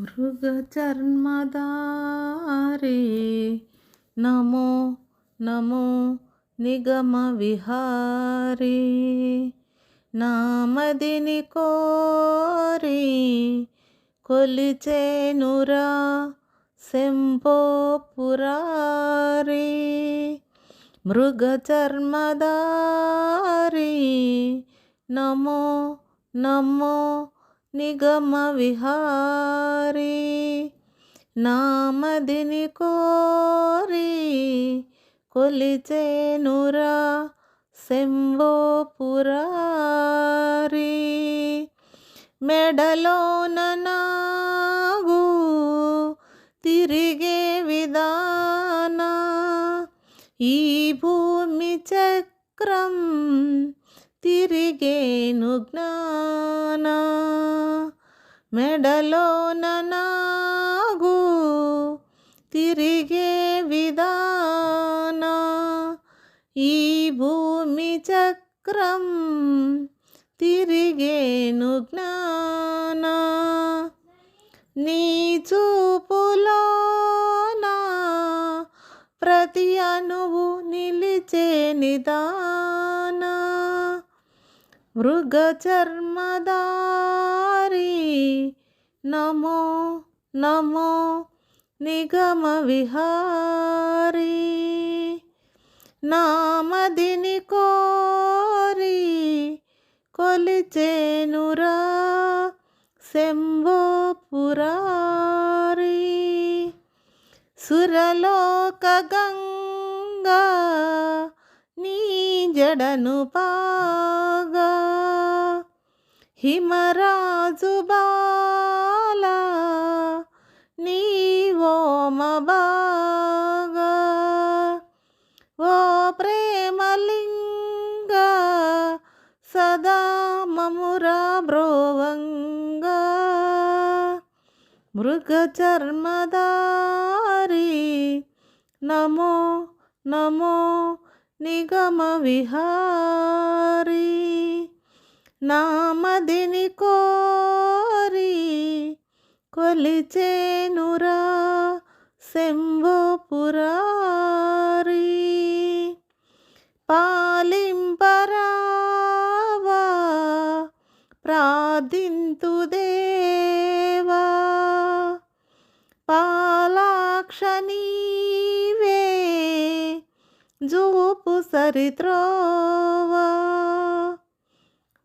మృగచర్మదారి నమో నమో నిగమ విహారీ నామదిని కోరి కొలిచేనురా శంభో పురారి. మృగచర్మదారి నమో నమో నిగమ విహారీ నామదిని కోరి కొలిచేనురా శంభో పురారి. మెడలోన నాగు తిరిగే విధాన ఈ భూమి చక్రం తిరిగేను జ్ఞానా. మెడలోన నాగు తిరిగే విధాన. ఈ భూమి చక్రం తిరిగేను జ్ఞాన. నీ చూపులోనా ప్రతి అణువు నిలిచే నిదాన. మృగ చర్మదారి నమో నమో నిగమ విహారీ. నామదిని కోరి కొలిచేనురా శంభో పురారి. సురలోక గంగా నీ జడను పా హిమరాజు బాల నీ బాగా ఓ ప్రేమలింగ సదా మమురా బ్రోవంగా. మృగ చర్మదారి నమో నమో నిగమ విహారీ. నామదిని కోరి కొలిచేనురా శంభోపురారి పాలింపరావా ప్రార్థింతు దేవా. పాలాక్ష నీవే జూపు సరిత్రోవా.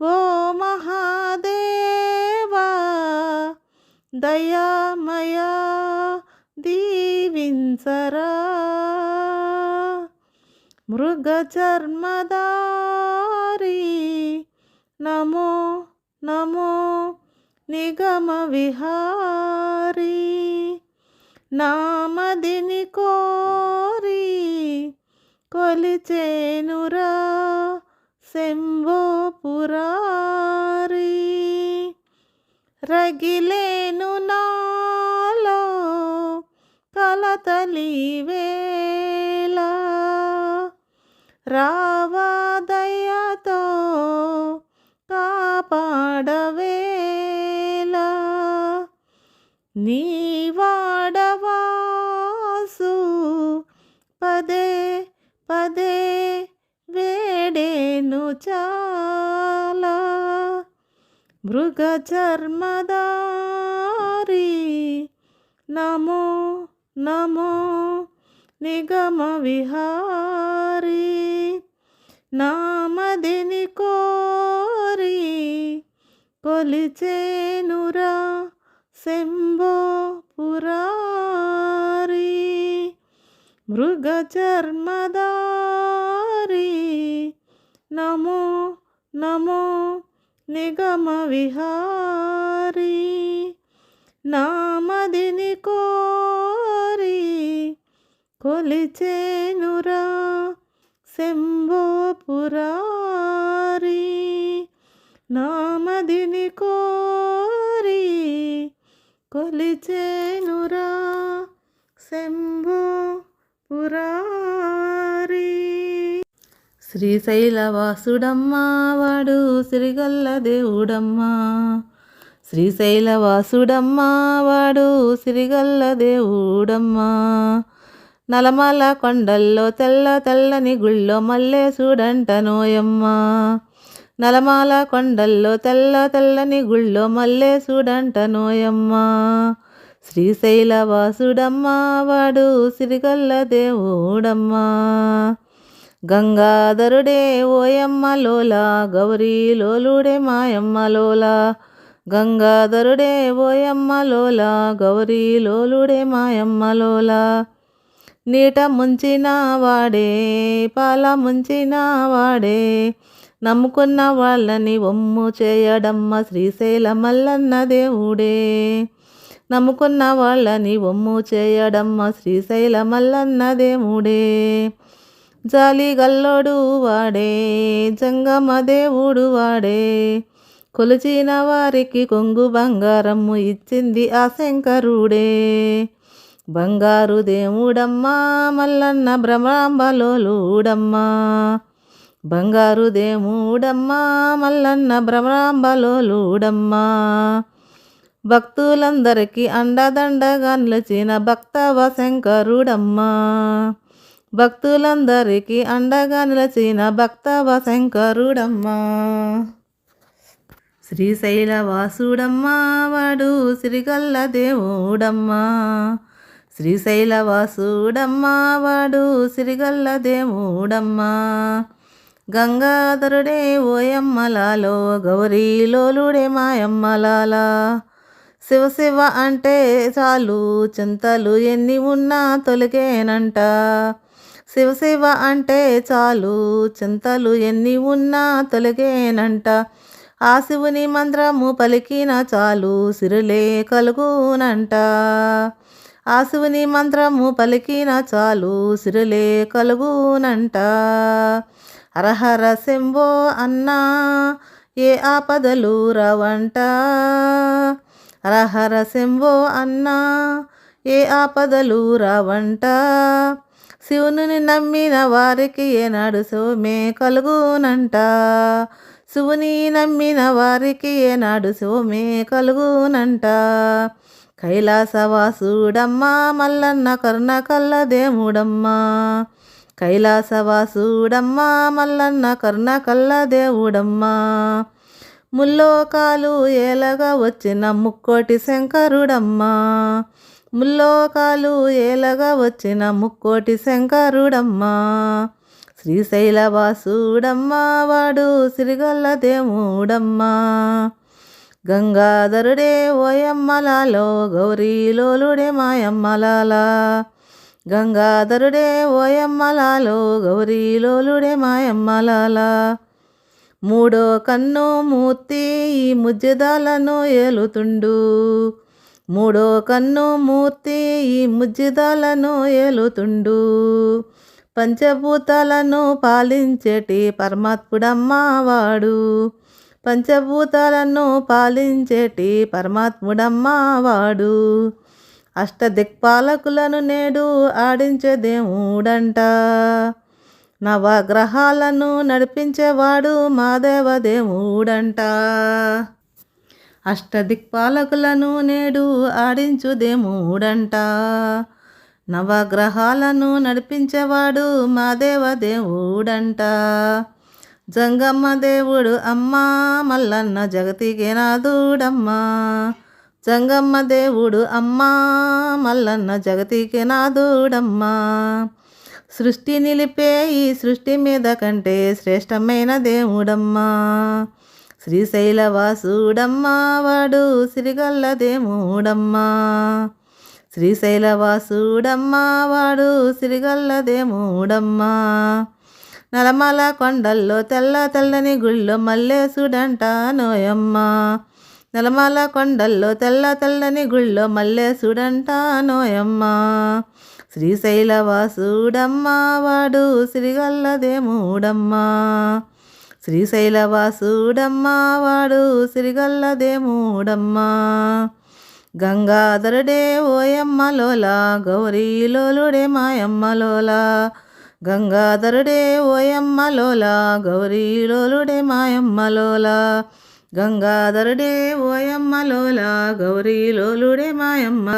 ఓ మహాదేవా దయామయా దీవించరా. మృగ చర్మదారి నమో నమో నిగమ విహారీ నామదిని కోరి కొలిచేనురా. శంభో పురారి. రగిలేను నాలో కలతలి వేళ. రావాదయ్యతో కాపాడవేళ. నీ వాడవాసు పదే పదే నేను చాలా మృగ చర్మదారి నమో నమో నిగమ విహారీ. నామదిని కోరి కొలిచేనురా శంభో పురారీ. మృగ చర్మదారి నమో నమో నిగమ విహారీ నామదిని కోరి కొలిచేనురా శంభోపురారి నామదిని కోరి కొలిచేనురా శంభోపురా శ్రీశైలవాసుడమ్మా వాడు సిరిగల్ల దేవుడమ్మా. శ్రీశైలవాసుడమ్మా వాడు సిరిగల్ల దేవుడమ్మా. నలమల కొండల్లో తెల్ల తెల్లని గుళ్ళో మల్లేసుడంట నోయమ్మా. నలమాల కొండల్లో తెల్ల తెల్లని గుళ్ళో మల్లేసుడంట నోయమ్మా. శ్రీశైలవాసుడమ్మా వాడు సిరిగల్ల దేవుడమ్మా. గంగాధరుడే ఓయమ్మ గౌరీలోలుడే గౌరీ లోలుడే మాయమ్మ గంగాధరుడే ఓయమ్మ గౌరీలోలుడే గౌరీ లోలుడే మాయమ్మ నీట ముంచిన వాడే పాల ముంచిన వాడే. నమ్ముకున్న వాళ్ళని ఒమ్ము చేయడమ్మ శ్రీశైల మల్లన్న దేవుడే. నమ్ముకున్న వాళ్ళని ఒమ్ము చేయడమ్మ శ్రీశైల మల్లన్న దేవుడే. జాలి గల్లోడు వాడే జంగమ దేవుడు వాడే. కొలిచిన వారికి కొంగు బంగారము ఇచ్చింది ఆ శంకరుడే. బంగారు దేవుడమ్మా మల్లన్న భ్రమరాంబలోలుడమ్మా బంగారు దేవుడమ్మా మల్లన్న భ్రమరాంబలోలుడమ్మా భక్తులందరికీ అండదండగా నిలిచిన భక్తవ శంకరుడమ్మా. భక్తులందరికీ అండగా నిలచిన భక్తవ శంకరుడమ్మా. శ్రీశైల వాసుడమ్మా వాడు సిరిగల్ల దేవుడమ్మా. శ్రీశైల వాసుడమ్మా వాడు సిరిగల్ల దేవుడమ్మా. గంగాధరుడే ఓయమ్మలాలో గౌరీలోలుడే మాయమ్మలాలా. శివ శివ అంటే చాలు చింతలు ఎన్ని ఉన్నా తొలగేనంట. శివ శివ అంటే చాలు చింతలు ఎన్ని ఉన్నా తొలగేనంట. ఆ శివుని మంత్రము పలికిన చాలు సిరులే కలుగునంట. ఆ శివుని మంత్రము పలికిన చాలు సిరులే కలుగునంట. హరహర శంభో అన్నా ఏ ఆపదలు రవంట. హరహర శంభో అన్నా ఏ ఆపదలు రవంట. శివుని నమ్మిన వారికి ఏనాడు సోమే కలుగునంట. శివుని నమ్మిన వారికి ఏనాడు సోమే కలుగునంట. కైలాసవాసుడమ్మా మల్లన్న కర్ణ కల్ల దేవుడమ్మా. కైలాసవాసుడమ్మా మల్లన్న కర్ణ కల్ల దేవుడమ్మా. ముల్లోకాలు ఏలగా వచ్చిన ముక్కోటి శంకరుడమ్మా. ముల్లోకాలు ఏలగా వచ్చిన ముక్కోటి శంకరుడమ్మా. శ్రీశైలవాసుడమ్మా వాడు సిరిగల్ల దేవుడమ్మా గంగాధరుడే ఓయమ్మలాలో గౌరీలోలుడే మాయమ్మలాలా. గంగాధరుడే ఓయమ్మలాలో గౌరీలోలుడే మాయమ్మలాలా. మూడో కన్ను మూర్తి ఈ ముజ్జదాలను ఏలుతుండు. మూడో కన్ను మూర్తి ఈ ముజ్జిదాలను ఏలుతుండు. పంచభూతాలను పాలించేటి పరమాత్ముడమ్మవాడు పంచభూతాలను పాలించేటి పరమాత్ముడమ్మవాడు అష్టదిక్పాలకులను నేడు ఆడించే దేవుడంట. నవగ్రహాలను నడిపించేవాడు మాదేవ దేవుడంట. అష్టదిక్పాలకులను నేడు ఆడించు దేవుడంట నవగ్రహాలను నడిపించేవాడు మాదేవ దేవుడంట జంగమ్మ దేవుడు అమ్మా మల్లన్న జగతికి నాదుడమ్మా జంగమ్మ దేవుడు అమ్మా మల్లన్న జగతికి నాదుడమ్మా సృష్టి నిలిపే ఈ సృష్టి మీద కంటే శ్రేష్టమైన దేవుడమ్మా. శ్రీశైలవాసుడమ్మా వాడు సిరిగల్ల దేవుడమ్మా శ్రీశైలవాసుడమ్మా వాడు నలమల కొండల్లో తెల్ల తెల్లని గుళ్ళో మల్లేసుడంట నోయమ్మ. నలమల కొండల్లో తెల్ల తెల్లని గుళ్ళో మల్లేసుడంట నోయమ్మ. శ్రీశైలవాసుడమ్మా వాడు సిరిగల్ల శ్రీశైలవాసుడమ్మా వాడు సిరిగల్ల గంగాధరుడే ఓయమ్మలోల గౌరీలోలుడే మాయమ్మలోల. గంగాధరుడే ఓయమ్మలోల గౌరీలోలుడే మాయమ్మలోల. గంగాధరుడే ఓయమ్మలోల గౌరీలోలుడే మాయమ్మ.